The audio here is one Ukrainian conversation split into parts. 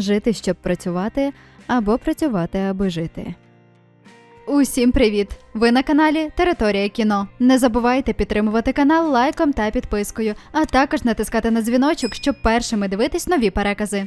жити, щоб працювати, або працювати, аби жити. Усім привіт! Ви на каналі Територія кіно. Не забувайте підтримувати канал лайком та підпискою, а також натискати на дзвіночок, щоб першими дивитись нові перекази.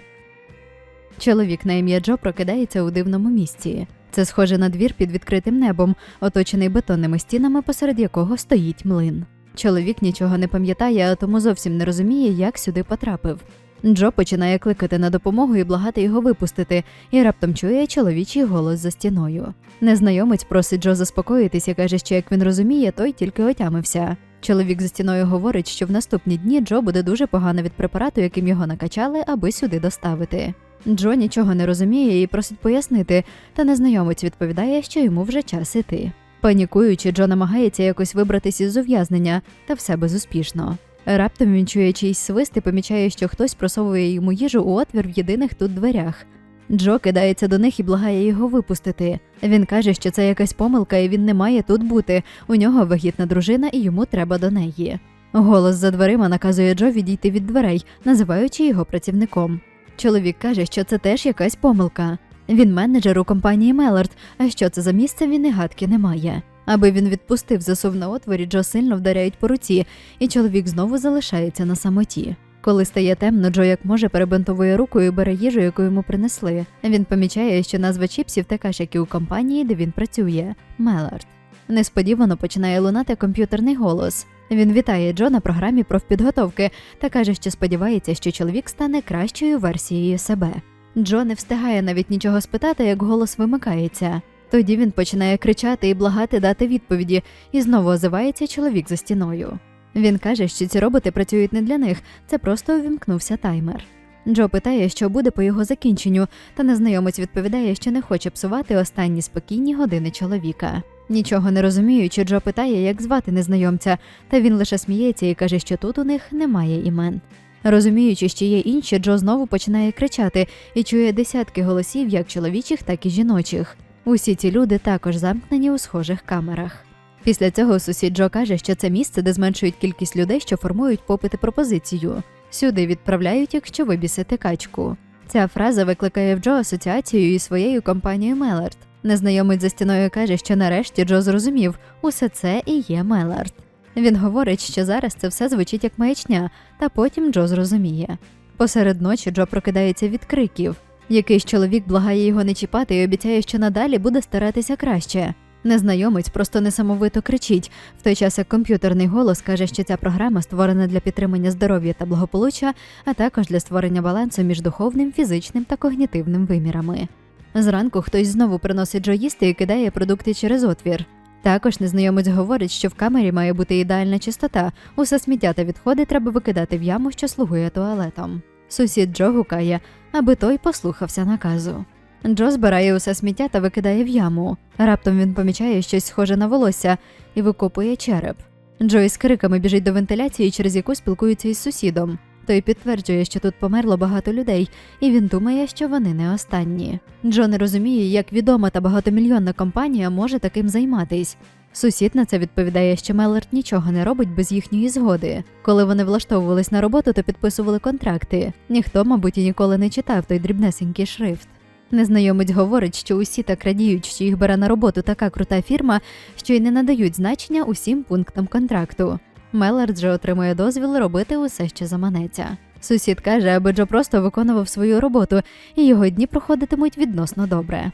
Чоловік на ім'я Джо прокидається у дивному місці. Це схоже на двір під відкритим небом, оточений бетонними стінами, посеред якого стоїть млин. Чоловік нічого не пам'ятає, а тому зовсім не розуміє, як сюди потрапив. Джо починає кликати на допомогу і благати його випустити, і раптом чує чоловічий голос за стіною. Незнайомець просить Джо заспокоїтись і каже, що як він розуміє, той тільки отямився. Чоловік за стіною говорить, що в наступні дні Джо буде дуже погано від препарату, яким його накачали, аби сюди доставити. Джо нічого не розуміє і просить пояснити, та незнайомець відповідає, що йому вже час іти. Панікуючи, Джо намагається якось вибратись із ув'язнення, та все безуспішно. Раптом він чує чийсь свист і помічає, що хтось просовує йому їжу у отвір в єдиних тут дверях. Джо кидається до них і благає його випустити. Він каже, що це якась помилка, і він не має тут бути. У нього вагітна дружина, і йому треба до неї. Голос за дверима наказує Джо відійти від дверей, називаючи його працівником. Чоловік каже, що це теж якась помилка. Він менеджер у компанії Мелард, а що це за місце, він і гадки не має. Аби він відпустив засув на отворі, Джо сильно вдаряють по руці, і чоловік знову залишається на самоті. Коли стає темно, Джо як може перебинтовує руку і бере їжу, яку йому принесли. Він помічає, що назва чіпсів така ж, як і у компанії, де він працює Мелард. Несподівано починає лунати комп'ютерний голос. Він вітає Джо на програмі профпідготовки та каже, що сподівається, що чоловік стане кращою версією себе. Джо не встигає навіть нічого спитати, як голос вимикається. Тоді він починає кричати і благати дати відповіді, і знову озивається чоловік за стіною. Він каже, що ці роботи працюють не для них, це просто увімкнувся таймер. Джо питає, що буде по його закінченню, та незнайомець відповідає, що не хоче псувати останні спокійні години чоловіка. Нічого не розуміючи, Джо питає, як звати незнайомця, та він лише сміється і каже, що тут у них немає імен. Розуміючи, що є інші, Джо знову починає кричати і чує десятки голосів, як чоловічих, так і жіночих. Усі ці люди також замкнені у схожих камерах. Після цього сусід Джо каже, що це місце, де зменшують кількість людей, що формують попит пропозицію. Сюди відправляють, якщо вибісити качку. Ця фраза викликає в Джо асоціацію із своєю компанією Мелард. Незнайомець за стіною каже, що нарешті Джо зрозумів, усе це і є Мелард. Він говорить, що зараз це все звучить як маячня, та потім Джо зрозуміє. Посеред ночі Джо прокидається від криків. Якийсь чоловік благає його не чіпати і обіцяє, що надалі буде старатися краще. Незнайомець просто несамовито кричить, в той час як комп'ютерний голос каже, що ця програма створена для підтримання здоров'я та благополуччя, а також для створення балансу між духовним, фізичним та когнітивним вимірами. Зранку хтось знову приносить Джо їсти і кидає продукти через отвір. Також незнайомець говорить, що в камері має бути ідеальна чистота, усе сміття та відходи треба викидати в яму, що слугує туалетом. Сусід Джо гукає, аби той послухався наказу. Джо збирає усе сміття та викидає в яму. Раптом він помічає щось схоже на волосся і викопує череп. Джо із криками біжить до вентиляції, через яку спілкується із сусідом. Той підтверджує, що тут померло багато людей, і він думає, що вони не останні. Джо не розуміє, як відома та багатомільйонна компанія може таким займатись. Сусід на це відповідає, що Меллард нічого не робить без їхньої згоди. Коли вони влаштовувались на роботу, то підписували контракти. Ніхто, мабуть, і ніколи не читав той дрібнесенький шрифт. Незнайомець говорить, що усі так радіють, що їх бере на роботу така крута фірма, що й не надають значення усім пунктам контракту. Меллард же отримує дозвіл робити усе, що заманеться. Сусід каже, аби Джо просто виконував свою роботу, і його дні проходитимуть відносно добре.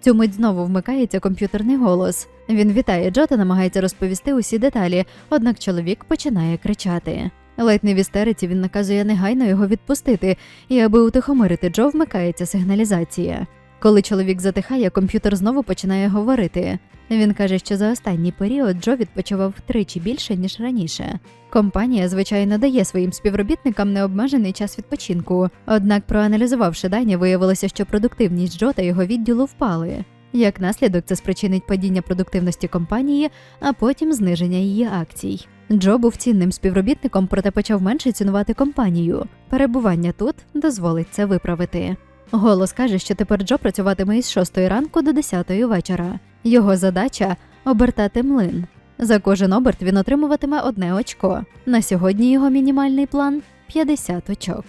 Цю мить знову вмикається комп'ютерний голос. Він вітає Джо та намагається розповісти усі деталі, однак чоловік починає кричати. Ледь не в істериці він наказує негайно його відпустити, і аби утихомирити Джо, вмикається сигналізація. Коли чоловік затихає, комп'ютер знову починає говорити. Він каже, що за останній період Джо відпочивав втричі більше, ніж раніше. Компанія, звичайно, дає своїм співробітникам необмежений час відпочинку, однак, проаналізувавши дані, виявилося, що продуктивність Джо та його відділу впали. Як наслідок, це спричинить падіння продуктивності компанії, а потім зниження її акцій. Джо був цінним співробітником, проте почав менше цінувати компанію. Перебування тут дозволить це виправити. Голос каже, що тепер Джо працюватиме із 6 ранку до 10 вечора. Його задача обертати млин. За кожен оберт він отримуватиме одне очко. На сьогодні його мінімальний план 50 очок.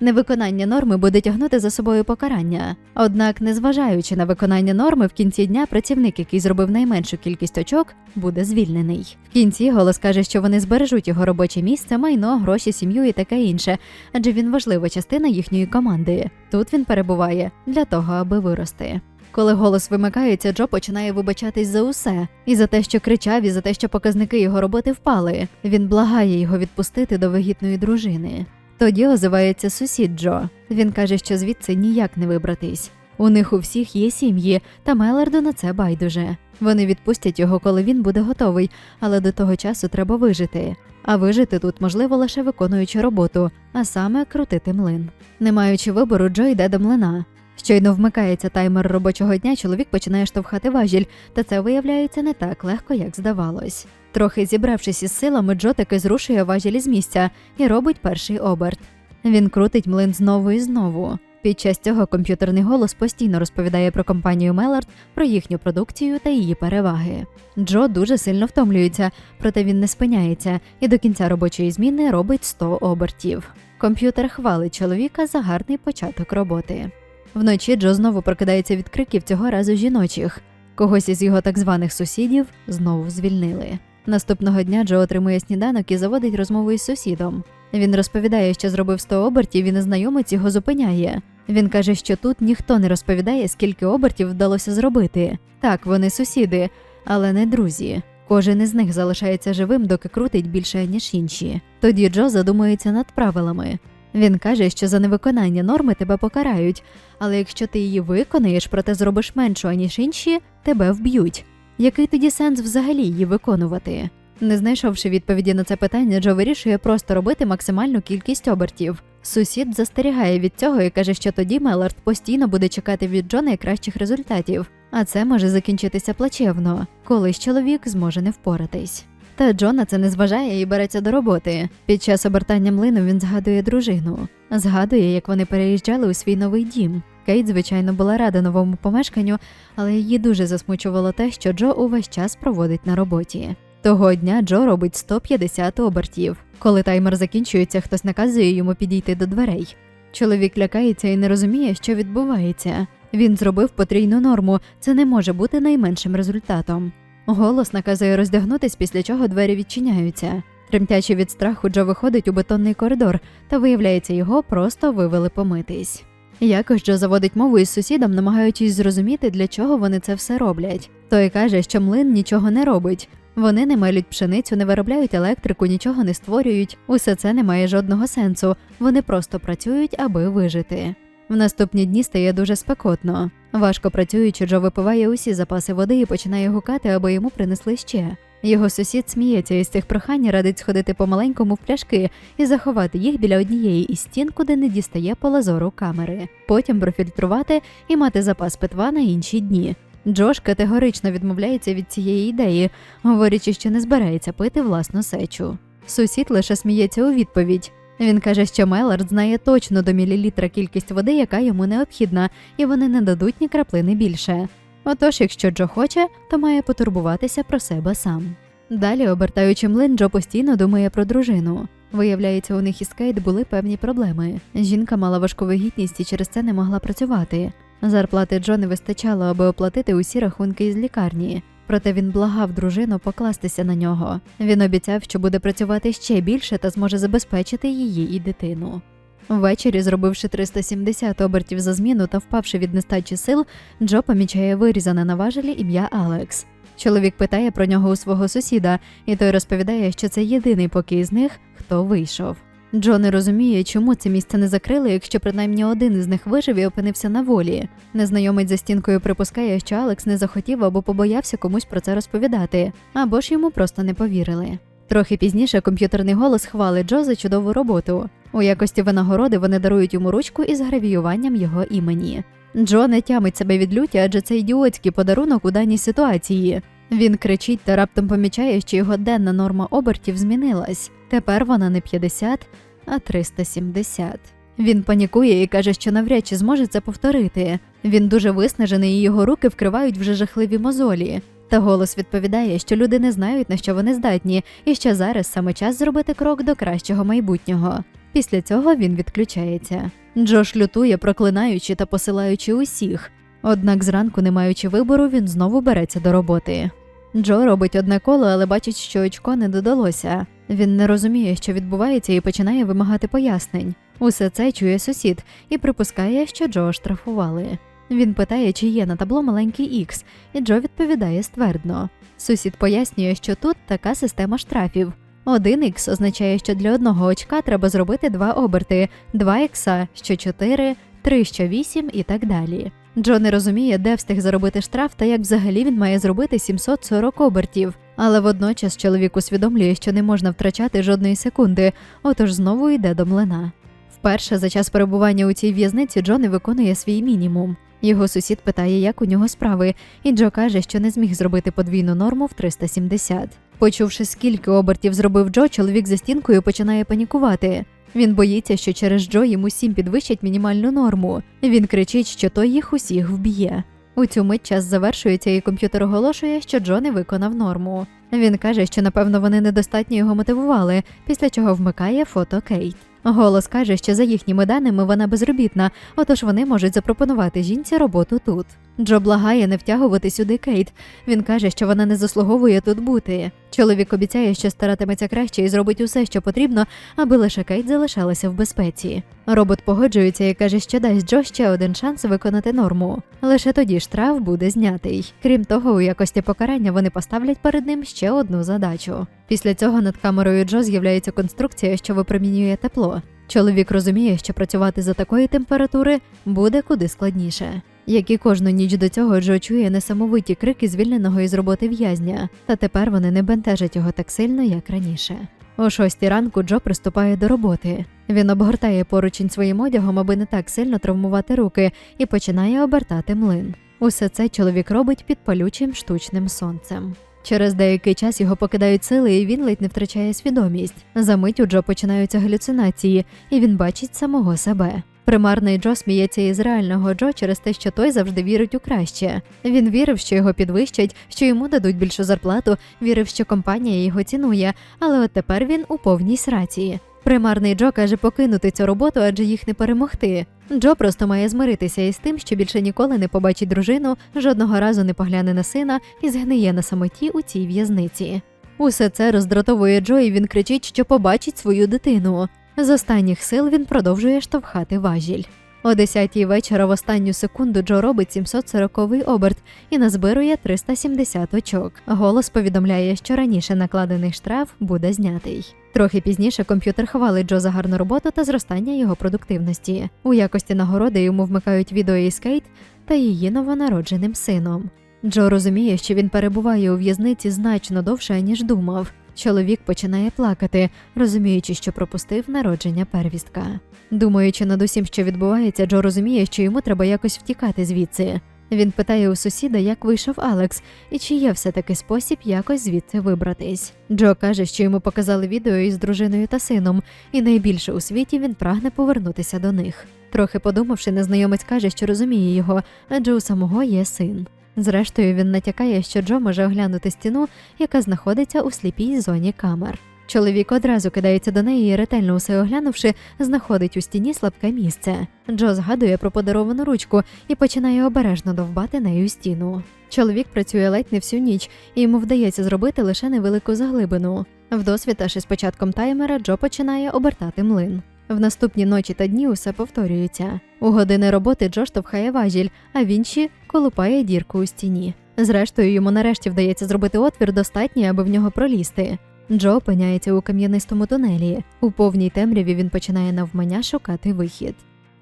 Невиконання норми буде тягнути за собою покарання. Однак, незважаючи на виконання норми, в кінці дня працівник, який зробив найменшу кількість очок, буде звільнений. В кінці голос каже, що вони збережуть його робоче місце, майно, гроші, сім'ю і таке інше, адже він важлива частина їхньої команди. Тут він перебуває для того, аби вирости. Коли голос вимикається, Джо починає вибачатись за усе і за те, що кричав, і за те, що показники його роботи впали. Він благає його відпустити до вагітної дружини. Тоді озивається сусід Джо. Він каже, що звідси ніяк не вибратись. У них у всіх є сім'ї, та Меларду на це байдуже. Вони відпустять його, коли він буде готовий, але до того часу треба вижити. А вижити тут можливо лише виконуючи роботу, а саме крутити млин. Не маючи вибору, Джо йде до млина. Щойно вмикається таймер робочого дня, чоловік починає штовхати важіль, та це виявляється не так легко, як здавалось. Трохи зібравшись із силами, Джо таки зрушує важілі з місця і робить перший оберт. Він крутить млин знову і знову. Під час цього комп'ютерний голос постійно розповідає про компанію Мелард, про їхню продукцію та її переваги. Джо дуже сильно втомлюється, проте він не спиняється і до кінця робочої зміни робить 100 обертів. Комп'ютер хвалить чоловіка за гарний початок роботи. Вночі Джо знову прокидається від криків цього разу жіночих. Когось із його так званих сусідів знову звільнили. Наступного дня Джо отримує сніданок і заводить розмову із сусідом. Він розповідає, що зробив 100 обертів і незнайомець його зупиняє. Він каже, що тут ніхто не розповідає, скільки обертів вдалося зробити. Так, вони сусіди, але не друзі. Кожен із них залишається живим, доки крутить більше, ніж інші. Тоді Джо задумується над правилами. Він каже, що за невиконання норми тебе покарають, але якщо ти її виконаєш, проте зробиш меншу, аніж інші, тебе вб'ють. Який тоді сенс взагалі її виконувати? Не знайшовши відповіді на це питання, Джо вирішує просто робити максимальну кількість обертів. Сусід застерігає від цього і каже, що тоді Мелард постійно буде чекати від Джо найкращих результатів, а це може закінчитися плачевно, колись чоловік зможе не впоратись. Та Джон на це не зважає і береться до роботи. Під час обертання млину він згадує дружину, згадує, як вони переїжджали у свій новий дім. Кейт, звичайно, була рада новому помешканню, але її дуже засмучувало те, що Джо увесь час проводить на роботі. Того дня Джо робить 150 обертів. Коли таймер закінчується, хтось наказує йому підійти до дверей. Чоловік лякається і не розуміє, що відбувається. Він зробив потрійну норму, це не може бути найменшим результатом. Голос наказує роздягнутись, після чого двері відчиняються. Тремтячи від страху, Джо виходить у бетонний коридор, та виявляється, його просто вивели помитись. Якось Джо заводить мову із сусідом, намагаючись зрозуміти, для чого вони це все роблять. Той каже, що млин нічого не робить. Вони не мелють пшеницю, не виробляють електрику, нічого не створюють. Усе це не має жодного сенсу. Вони просто працюють, аби вижити. В наступні дні стає дуже спекотно. Важко працюючи, Джо випиває усі запаси води і починає гукати, аби йому принесли ще. Його сусід сміється із цих прохань, радить сходити помаленькому в пляшки і заховати їх біля однієї із стін, куди не дістає полазору камери. Потім профільтрувати і мати запас питва на інші дні. Джош категорично відмовляється від цієї ідеї, говорячи, що не збирається пити власну сечу. Сусід лише сміється у відповідь. Він каже, що Мелард знає точно до мілілітра кількість води, яка йому необхідна, і вони не дадуть ні краплини більше. Отож, якщо Джо хоче, то має потурбуватися про себе сам. Далі, обертаючи млин, Джо постійно думає про дружину. Виявляється, у них із Кейт були певні проблеми. Жінка мала важку вагітність і через це не могла працювати. Зарплати Джо не вистачало, аби оплатити усі рахунки із лікарні. Проте він благав дружину покластися на нього. Він обіцяв, що буде працювати ще більше та зможе забезпечити її і дитину. Ввечері, зробивши 370 обертів за зміну та впавши від нестачі сил, Джо помічає вирізане на важелі ім'я Алекс. Чоловік питає про нього у свого сусіда, і той розповідає, що це єдиний поки із них, хто вийшов. Джо не розуміє, чому це місце не закрили, якщо принаймні один із них вижив і опинився на волі. Незнайомець за стінкою припускає, що Алекс не захотів або побоявся комусь про це розповідати, або ж йому просто не повірили. Трохи пізніше комп'ютерний голос хвалить Джо за чудову роботу. У якості винагороди вони дарують йому ручку із гравіюванням його імені. Джо не тямить себе від люті, адже це ідіотський подарунок у даній ситуації. Він кричить та раптом помічає, що його денна норма обертів змінилась. Тепер вона не 50, а 370. Він панікує і каже, що навряд чи зможе це повторити. Він дуже виснажений, і його руки вкривають вже жахливі мозолі. Та голос відповідає, що люди не знають, на що вони здатні, і що зараз саме час зробити крок до кращого майбутнього. Після цього він відключається. Джош лютує, проклинаючи та посилаючи усіх. Однак зранку, не маючи вибору, він знову береться до роботи. Джо робить одне коло, але бачить, що очко не додалося. Він не розуміє, що відбувається, і починає вимагати пояснень. Усе це чує сусід і припускає, що Джо штрафували. Він питає, чи є на табло маленький ікс, і Джо відповідає ствердно. Сусід пояснює, що тут така система штрафів. Один ікс означає, що для одного очка треба зробити два оберти, два ікса, що 4, 3, що 8 і так далі. Джо не розуміє, де встиг заробити штраф та як взагалі він має зробити 740 обертів. Але водночас чоловік усвідомлює, що не можна втрачати жодної секунди, отож знову йде до млина. Вперше за час перебування у цій в'язниці Джо не виконує свій мінімум. Його сусід питає, як у нього справи, і Джо каже, що не зміг зробити подвійну норму в 370. Почувши, скільки обертів зробив Джо, чоловік за стінкою починає панікувати. Він боїться, що через Джо йому всім підвищать мінімальну норму. Він кричить, що той їх усіх вб'є. У цю мить час завершується, і комп'ютер оголошує, що Джо не виконав норму. Він каже, що напевно вони недостатньо його мотивували, після чого вмикає фото Кейт. Голос каже, що за їхніми даними вона безробітна, отож вони можуть запропонувати жінці роботу тут. Джо благає не втягувати сюди Кейт. Він каже, що вона не заслуговує тут бути. Чоловік обіцяє, що старатиметься краще і зробить усе, що потрібно, аби лише Кейт залишалася в безпеці. Робот погоджується і каже, що дасть Джо ще один шанс виконати норму. Лише тоді штраф буде знятий. Крім того, у якості покарання вони поставлять перед ним ще одну задачу. Після цього над камерою Джо з'являється конструкція, що випромінює тепло. Чоловік розуміє, що працювати за такої температури буде куди складніше. Як і кожну ніч до цього, Джо чує несамовиті крики звільненого із роботи в'язня, та тепер вони не бентежать його так сильно, як раніше. О шостій ранку Джо приступає до роботи. Він обгортає поручень своїм одягом, аби не так сильно травмувати руки, і починає обертати млин. Усе це чоловік робить під палючим штучним сонцем. Через деякий час його покидають сили, і він ледь не втрачає свідомість. За мить у Джо починаються галюцинації, і він бачить самого себе. Примарний Джо сміється із реального Джо через те, що той завжди вірить у краще. Він вірив, що його підвищать, що йому дадуть більшу зарплату, вірив, що компанія його цінує, але от тепер він у повній срації. Примарний Джо каже покинути цю роботу, адже їх не перемогти. Джо просто має змиритися із тим, що більше ніколи не побачить дружину, жодного разу не погляне на сина і згниє на самоті у цій в'язниці. Усе це роздратовує Джо, і він кричить, що побачить свою дитину. З останніх сил він продовжує штовхати важіль. О 10-й вечора в останню секунду Джо робить 740-й оберт і назбирує 370 очок. Голос повідомляє, що раніше накладений штраф буде знятий. Трохи пізніше комп'ютер хвалить Джо за гарну роботу та зростання його продуктивності. У якості нагороди йому вмикають відео із Кейт та її новонародженим сином. Джо розуміє, що він перебуває у в'язниці значно довше, ніж думав. Чоловік починає плакати, розуміючи, що пропустив народження первістка. Думаючи над усім, що відбувається, Джо розуміє, що йому треба якось втікати звідси. Він питає у сусіда, як вийшов Алекс, і чи є все-таки спосіб якось звідси вибратись. Джо каже, що йому показали відео із дружиною та сином, і найбільше у світі він прагне повернутися до них. Трохи подумавши, незнайомець каже, що розуміє його, адже у самого є син. Зрештою, він натякає, що Джо може оглянути стіну, яка знаходиться у сліпій зоні камер. Чоловік одразу кидається до неї і, ретельно усе оглянувши, знаходить у стіні слабке місце. Джо згадує про подаровану ручку і починає обережно довбати нею стіну. Чоловік працює ледь не всю ніч, і йому вдається зробити лише невелику заглибину. Вдосвіта аж із початком таймера Джо починає обертати млин. В наступні ночі та дні усе повторюється. У години роботи Джо штовхає важіль, а в інші колупає дірку у стіні. Зрештою, йому нарешті вдається зробити отвір достатній, аби в нього пролізти. Джо опиняється у кам'янистому тунелі. У повній темряві він починає навмання шукати вихід.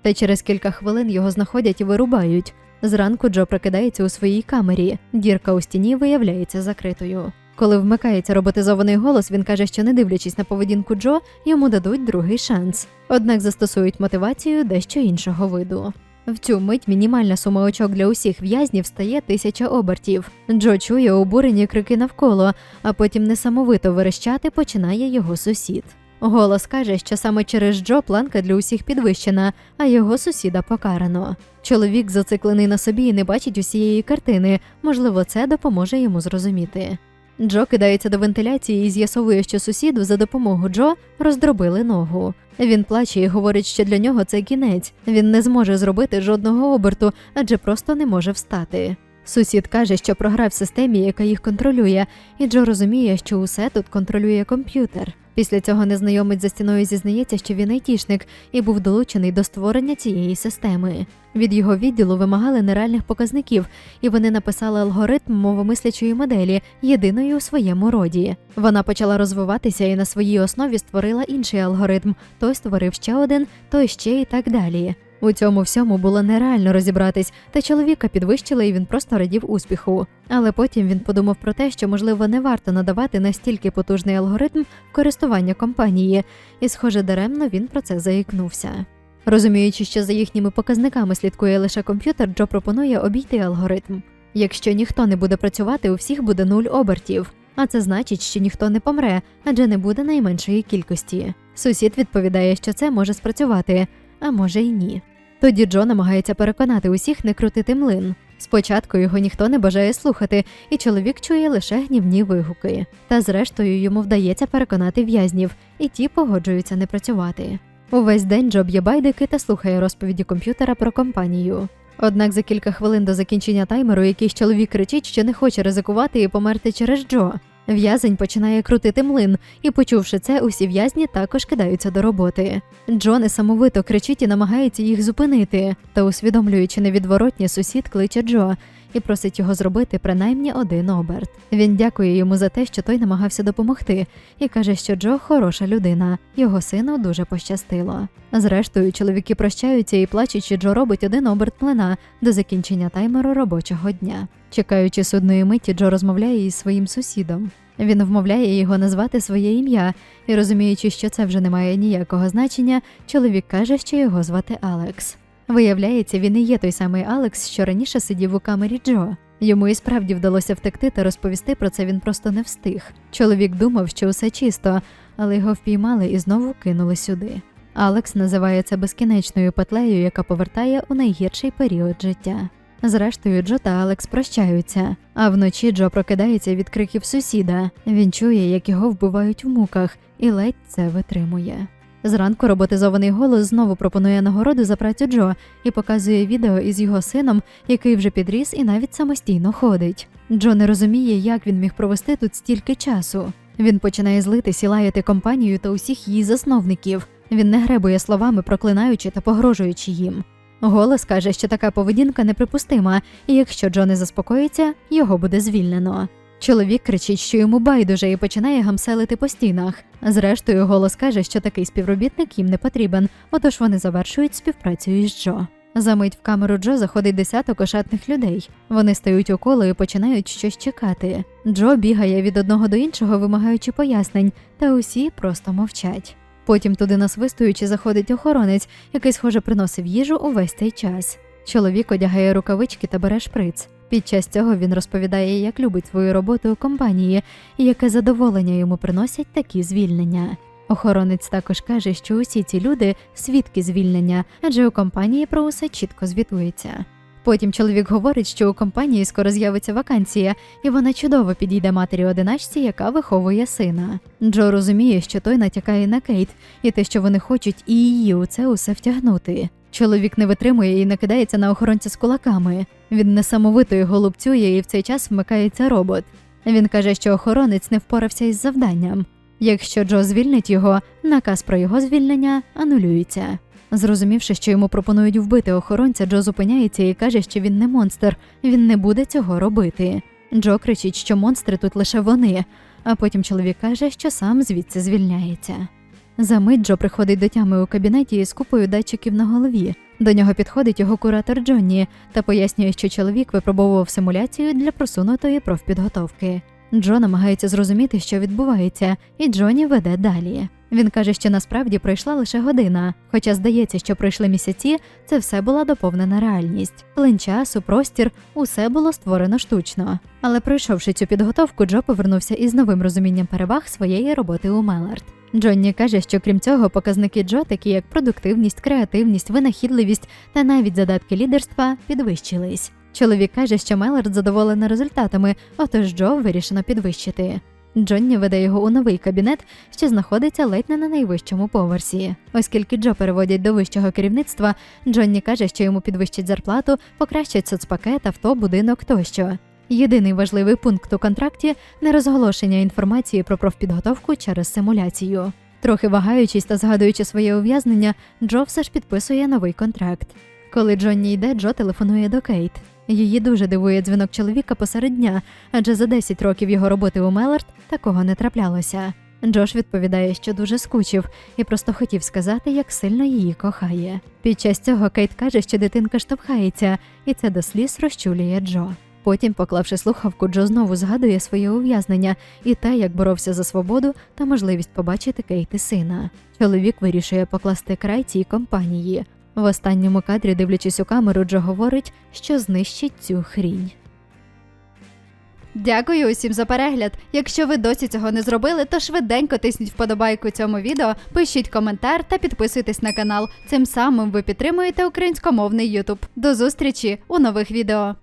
Та через кілька хвилин його знаходять і вирубають. Зранку Джо прокидається у своїй камері. Дірка у стіні виявляється закритою. Коли вмикається роботизований голос, він каже, що не дивлячись на поведінку Джо, йому дадуть другий шанс. Однак застосують мотивацію дещо іншого виду. В цю мить мінімальна сума очок для усіх в'язнів стає тисяча обертів. Джо чує обурені крики навколо, а потім несамовито верещати починає його сусід. Голос каже, що саме через Джо планка для усіх підвищена, а його сусіда покарано. Чоловік зациклений на собі і не бачить усієї картини, можливо, це допоможе йому зрозуміти. Джо кидається до вентиляції і з'ясовує, що сусіду за допомогою Джо роздробили ногу. Він плаче і говорить, що для нього це кінець. Він не зможе зробити жодного оберту, адже просто не може встати. Сусід каже, що програв в системі, яка їх контролює, і Джо розуміє, що усе тут контролює комп'ютер. Після цього незнайомець за стіною зізнається, що він айтішник і був долучений до створення цієї системи. Від його відділу вимагали нереальних показників, і вони написали алгоритм мовомислячої моделі, єдиної у своєму роді. Вона почала розвиватися і на своїй основі створила інший алгоритм. Той створив ще один, той ще і так далі. У цьому всьому було нереально розібратись, та чоловіка підвищили, і він просто радів успіху. Але потім він подумав про те, що можливо не варто надавати настільки потужний алгоритм користування компанії, і, схоже, даремно він про це заікнувся. Розуміючи, що за їхніми показниками слідкує лише комп'ютер, Джо пропонує обійти алгоритм. Якщо ніхто не буде працювати, у всіх буде нуль обертів. А це значить, що ніхто не помре, адже не буде найменшої кількості. Сусід відповідає, що це може спрацювати, а може й ні. Тоді Джо намагається переконати усіх не крутити млин. Спочатку його ніхто не бажає слухати, і чоловік чує лише гнівні вигуки. Та зрештою йому вдається переконати в'язнів, і ті погоджуються не працювати. Увесь день Джо б'є байдики та слухає розповіді комп'ютера про компанію. Однак за кілька хвилин до закінчення таймеру якийсь чоловік кричить, що не хоче ризикувати і померти через Джо. В'язень починає крутити млин, і, почувши це, усі в'язні також кидаються до роботи. Джо несамовито кричить і намагається їх зупинити, та усвідомлюючи невідворотні, сусід кличе Джо і просить його зробити принаймні один оберт. Він дякує йому за те, що той намагався допомогти, і каже, що Джо хороша людина, його сину дуже пощастило. Зрештою, чоловіки прощаються і плачуть, що Джо робить один оберт млина до закінчення таймеру робочого дня. Чекаючи судної миті, Джо розмовляє із своїм сусідом. Він вмовляє його назвати своє ім'я, і розуміючи, що це вже не має ніякого значення, чоловік каже, що його звати Алекс. Виявляється, він і є той самий Алекс, що раніше сидів у камері Джо. Йому і справді вдалося втекти та розповісти про це він просто не встиг. Чоловік думав, що усе чисто, але його впіймали і знову кинули сюди. Алекс називає це безкінечною петлею, яка повертає у найгірший період життя. Зрештою, Джо та Алекс прощаються, а вночі Джо прокидається від криків сусіда. Він чує, як його вбивають в муках, і ледь це витримує. Зранку роботизований голос знову пропонує нагороду за працю Джо і показує відео із його сином, який вже підріс і навіть самостійно ходить. Джо не розуміє, як він міг провести тут стільки часу. Він починає злитись і лаяти компанію та усіх її засновників. Він не гребує словами, проклинаючи та погрожуючи їм. Голос каже, що така поведінка неприпустима, і якщо Джо не заспокоїться, його буде звільнено. Чоловік кричить, що йому байдуже і починає гамселити по стінах. Зрештою, голос каже, що такий співробітник їм не потрібен, отож вони завершують співпрацю із Джо. Замить в камеру Джо заходить десяток ошатних людей. Вони стають у коло і починають щось чекати. Джо бігає від одного до іншого, вимагаючи пояснень, та усі просто мовчать. Потім туди насвистуючи заходить охоронець, який, схоже, приносив їжу увесь цей час. Чоловік одягає рукавички та бере шприц. Під час цього він розповідає, як любить свою роботу у компанії і яке задоволення йому приносять такі звільнення. Охоронець також каже, що усі ці люди свідки звільнення, адже у компанії про усе чітко звітується. Потім чоловік говорить, що у компанії скоро з'явиться вакансія, і вона чудово підійде матері одиначці, яка виховує сина. Джо розуміє, що той натякає на Кейт, і те, що вони хочуть і її у це усе втягнути. Чоловік не витримує і накидається на охоронця з кулаками. Він несамовито його лупцює, і в цей час вмикається робот. Він каже, що охоронець не впорався із завданням. Якщо Джо звільнить його, наказ про його звільнення анулюється. Зрозумівши, що йому пропонують вбити охоронця, Джо зупиняється і каже, що він не монстр, він не буде цього робити. Джо кричить, що монстри тут лише вони, а потім чоловік каже, що сам звідси звільняється. За мить Джо приходить до тями у кабінеті із купою датчиків на голові. До нього підходить його куратор Джонні та пояснює, що чоловік випробовував симуляцію для просунутої профпідготовки. Джо намагається зрозуміти, що відбувається, і Джонні веде далі. Він каже, що насправді пройшла лише година, хоча здається, що пройшли місяці, це все була доповнена реальність. Плин часу, простір, усе було створено штучно. Але пройшовши цю підготовку, Джо повернувся із новим розумінням переваг своєї роботи у Мелард. Джонні каже, що крім цього, показники Джо, такі як продуктивність, креативність, винахідливість та навіть задатки лідерства, підвищились. Чоловік каже, що Мелорд задоволена результатами, отож Джо вирішено підвищити. Джонні веде його у новий кабінет, що знаходиться ледь не на найвищому поверсі. Оскільки Джо переводять до вищого керівництва, Джонні каже, що йому підвищать зарплату, покращать соцпакет, авто, будинок тощо. Єдиний важливий пункт у контракті нерозголошення інформації про профпідготовку через симуляцію. Трохи вагаючись та згадуючи своє ув'язнення, Джо все ж підписує новий контракт. Коли Джонні йде, Джо телефонує до Кейт. Її дуже дивує дзвінок чоловіка посеред дня, адже за 10 років його роботи у Мелард такого не траплялося. Джош відповідає, що дуже скучив і просто хотів сказати, як сильно її кохає. Під час цього Кейт каже, що дитинка штовхається, і це до сліз розчулює Джо. Потім, поклавши слухавку, Джо знову згадує своє ув'язнення і те, як боровся за свободу та можливість побачити Кейт і сина. Чоловік вирішує покласти край цій компанії. В останньому кадрі, дивлячись у камеру, Джо говорить, що знищить цю хрінь. Дякую усім за перегляд. Якщо ви досі цього не зробили, то швиденько тисніть вподобайку цьому відео, пишіть коментар та підписуйтесь на канал. Цим самим ви підтримуєте українськомовний YouTube. До зустрічі у нових відео.